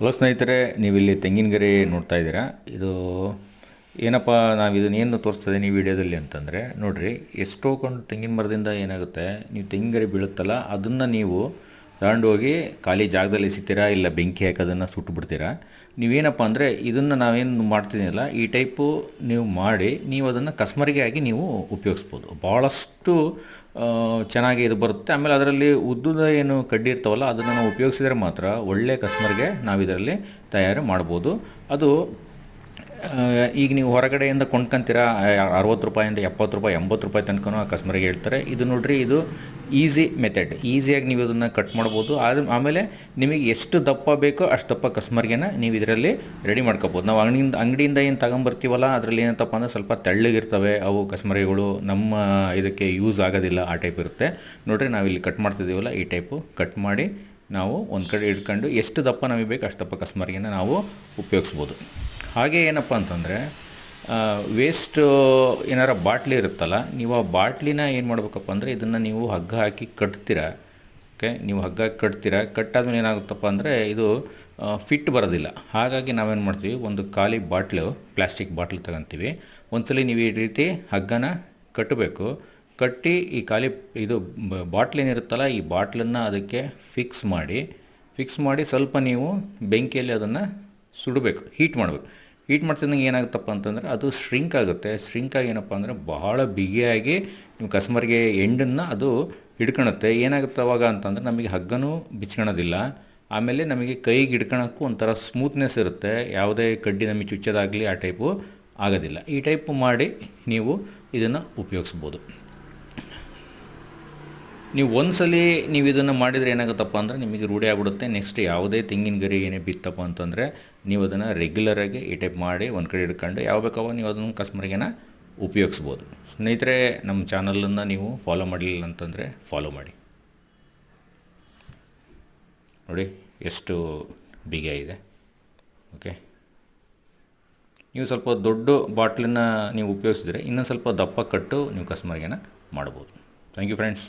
Hello ಸ್ನೇಹಿತರೆ, ನೀವಿಲ್ಲಿ ತೆಂಗಿನ ಗರಿ ನೋಡ್ತಾ ಇದ್ದೀರಾ? ಇದು ಏನಪ್ಪ, ನಾವು ಇದನ್ನೇನು ತೋರಿಸ್ತದೆ ಈ ವಿಡಿಯೋದಲ್ಲಿ ಅಂತಂದರೆ, ನೋಡಿರಿ, ಎಷ್ಟೋ ಕೊಂಡು ತೆಂಗಿನ ಮರದಿಂದ ಏನಾಗುತ್ತೆ, ನೀವು ತೆಂಗಿನ ಗರಿ ಬೀಳುತ್ತಲ್ಲ, ಅದನ್ನು ನೀವು ತಗೊಂಡೋಗಿ ಖಾಲಿ ಜಾಗದಲ್ಲಿ ಎಸಿತೀರಾ ಇಲ್ಲ ಬೆಂಕಿ ಹಾಕೋದನ್ನು ಸುಟ್ಟು ಬಿಡ್ತೀರಾ ನೀವೇನಪ್ಪ ಅಂದರೆ ಇದನ್ನು ನಾವೇನು ಮಾಡ್ತಿದ್ದೀನಲ್ಲ, ಈ ಟೈಪು ನೀವು ಮಾಡಿ ನೀವು ಅದನ್ನು ಕಸ್ಮರಿಗೆ ಆಗಿ ನೀವು ಉಪಯೋಗಿಸ್ಬೋದು. ಭಾಳಷ್ಟು ಚೆನ್ನಾಗಿ ಇದು ಬರುತ್ತೆ. ಆಮೇಲೆ ಅದರಲ್ಲಿ ಉದ್ದುದ ಏನು ಕಡ್ಡಿ ಇರ್ತಾವಲ್ಲ, ಅದನ್ನು ನಾವು ಉಪಯೋಗಿಸಿದರೆ ಮಾತ್ರ ಒಳ್ಳೆ ಕಸ್ಮರ್ಗೆ ನಾವು ಇದರಲ್ಲಿ ತಯಾರು ಮಾಡ್ಬೋದು. ಅದು ಈಗ ನೀವು ಹೊರಗಡೆಯಿಂದ ಕೊಂಡ್ಕೊಂತೀರಾ ಅರವತ್ತು ರೂಪಾಯಿಂದ ಎಪ್ಪತ್ತು ರೂಪಾಯಿ, ಎಂಬತ್ತು ರೂಪಾಯಿ ತನಕನೂ ಆ ಕಸ್ಮರಿಗೆ ಹೇಳ್ತಾರೆ. ಇದು ನೋಡಿರಿ, ಇದು ಈಸಿ ಮೆಥಡ್ ಈಸಿಯಾಗಿ ನೀವು ಇದನ್ನು ಕಟ್ ಮಾಡ್ಬೋದು. ಆದ ಆಮೇಲೆ ನಿಮಗೆ ಎಷ್ಟು ದಪ್ಪ ಬೇಕೋ ಅಷ್ಟು ದಪ್ಪ ಕಸ್ಟಮರ್ಗೆನ ನೀವು ಇದರಲ್ಲಿ ರೆಡಿ ಮಾಡ್ಕೋಬೋದು. ನಾವು ಅಂಗಡಿಯಿಂದ ಅಂಗಡಿಯಿಂದ ಏನು ತಗೊಂಬರ್ತೀವಲ್ಲ ಅದರಲ್ಲಿ ಏನಂತಪ್ಪ ಅಂದರೆ ಸ್ವಲ್ಪ ತೆಳ್ಳಗಿರ್ತವೆ. ಅವು ಕಸ್ಮರಿಗಳು ನಮ್ಮ ಇದಕ್ಕೆ ಯೂಸ್ ಆಗೋದಿಲ್ಲ, ಆ ಟೈಪ್ ಇರುತ್ತೆ. ನೋಡ್ರಿ ನಾವಿಲ್ಲಿ ಕಟ್ ಮಾಡ್ತಿದ್ದೀವಲ್ಲ, ಈ ಟೈಪು ಕಟ್ ಮಾಡಿ ನಾವು ಒಂದು ಕಡೆ ಇಟ್ಕೊಂಡು ಎಷ್ಟು ದಪ್ಪ ನಮಗೆ ಬೇಕು ಅಷ್ಟು ದಪ್ಪ ಕಸ್ಮರಿಗೆನ ನಾವು ಉಪಯೋಗಿಸ್ಬೋದು. ಹಾಗೆ ಏನಪ್ಪ ಅಂತಂದರೆ ವೇಸ್ಟ್ ಏನಾರ ಬಾಟ್ಲಿ ಇರುತ್ತಲ್ಲ, ನೀವು ಆ ಬಾಟ್ಲಿನ ಏನು ಮಾಡಬೇಕಪ್ಪ ಅಂದರೆ ಇದನ್ನು ನೀವು ಹಗ್ಗ ಹಾಕಿ ಕಟ್ತೀರಾ, ಓಕೆ? ನೀವು ಹಗ್ಗ ಹಾಕಿ ಕಟ್ತೀರ, ಕಟ್ಟಾದ್ಮೇಲೆ ಏನಾಗುತ್ತಪ್ಪ ಅಂದರೆ ಇದು ಫಿಟ್ ಬರೋದಿಲ್ಲ. ಹಾಗಾಗಿ ನಾವೇನು ಮಾಡ್ತೀವಿ, ಒಂದು ಖಾಲಿ ಬಾಟ್ಲು ಪ್ಲಾಸ್ಟಿಕ್ ಬಾಟ್ಲು ತಗೊಂತೀವಿ. ಒಂದ್ಸಲಿ ನೀವು ಈ ರೀತಿ ಹಗ್ಗನ ಕಟ್ಟಬೇಕು. ಕಟ್ಟಿ ಈ ಖಾಲಿ ಇದು ಬಾಟ್ಲ್ ಏನಿರುತ್ತಲ್ಲ ಈ ಬಾಟ್ಲನ್ನು ಅದಕ್ಕೆ ಫಿಕ್ಸ್ ಮಾಡಿ ಫಿಕ್ಸ್ ಮಾಡಿ ಸ್ವಲ್ಪ ನೀವು ಬೆಂಕಿಯಲ್ಲಿ ಅದನ್ನು ಸುಡಬೇಕು ಹೀಟ್ ಮಾಡಬೇಕು. ಹೀಟ್ ಮಾಡ್ತಿದ್ದಂಗೆ ಏನಾಗುತ್ತಪ್ಪ ಅಂತಂದರೆ ಅದು ಶ್ರಿಂಕ್ ಆಗುತ್ತೆ. ಶ್ರಿಂಕ್ ಆಗಿ ಏನಪ್ಪ ಅಂದರೆ ಬಹಳ ಬಿಗಿಯಾಗಿ ನಿಮ್ಮ ಕಸ್ಟಮರ್ಗೆ ಎಂಡನ್ನು ಅದು ಹಿಡ್ಕೊಳುತ್ತೆ ಏನಾಗುತ್ತೆ ಅವಾಗ ಅಂತಂದರೆ ನಮಗೆ ಹಗ್ಗನೂ ಬಿಚ್ಕೊಳೋದಿಲ್ಲ ಆಮೇಲೆ ನಮಗೆ ಕೈಗೆ ಹಿಡ್ಕೊಳಕ್ಕೂ ಒಂಥರ ಸ್ಮೂತ್ನೆಸ್ ಇರುತ್ತೆ. ಯಾವುದೇ ಕಡ್ಡಿ ನಮಗೆ ಚುಚ್ಚೋದಾಗಲಿ ಆ ಟೈಪು ಆಗೋದಿಲ್ಲ. ಈ ಟೈಪು ಮಾಡಿ ನೀವು ಇದನ್ನು ಉಪಯೋಗಿಸ್ಬೋದು. ನೀವು ಒಂದ್ಸಲಿ ನೀವು ಇದನ್ನು ಮಾಡಿದರೆ ಏನಾಗುತ್ತಪ್ಪ ಅಂದರೆ ನಿಮಗೆ ರೂಢಿ ಆಗ್ಬಿಡುತ್ತೆ. ನೆಕ್ಸ್ಟ್ ಯಾವುದೇ ತೆಂಗಿನ ಗರಿ ಏನೇ ಬಿತ್ತಪ್ಪ ಅಂತಂದರೆ ನೀವು ಅದನ್ನು ರೆಗ್ಯುಲರಾಗಿ ಈ ಟೈಪ್ ಮಾಡಿ ಒಂದು ಕಡೆ ಹಿಡ್ಕೊಂಡು ಯಾವ ಬೇಕಾವೋ ನೀವು ಅದನ್ನು ಕಸ್ಟಮರ್ಗೇನ ಉಪಯೋಗಿಸ್ಬೋದು. ಸ್ನೇಹಿತರೆ, ನಮ್ಮ ಚಾನಲನ್ನು ನೀವು ಫಾಲೋ ಮಾಡಲಿಲ್ಲ ಅಂತಂದರೆ ಫಾಲೋ ಮಾಡಿ. ನೋಡಿ, ಎಷ್ಟು ಬಿಗ ಇದೆ ಓಕೆ ನೀವು ಸ್ವಲ್ಪ ದೊಡ್ಡ ಬಾಟ್ಲನ್ನ ನೀವು ಉಪಯೋಗಿಸಿದರೆ ಇನ್ನೊಂದು ಸ್ವಲ್ಪ ದಪ್ಪ ಕಟ್ಟು ನೀವು ಕಸ್ಟಮರ್ಗೇನ ಮಾಡ್ಬೋದು. Thank you friends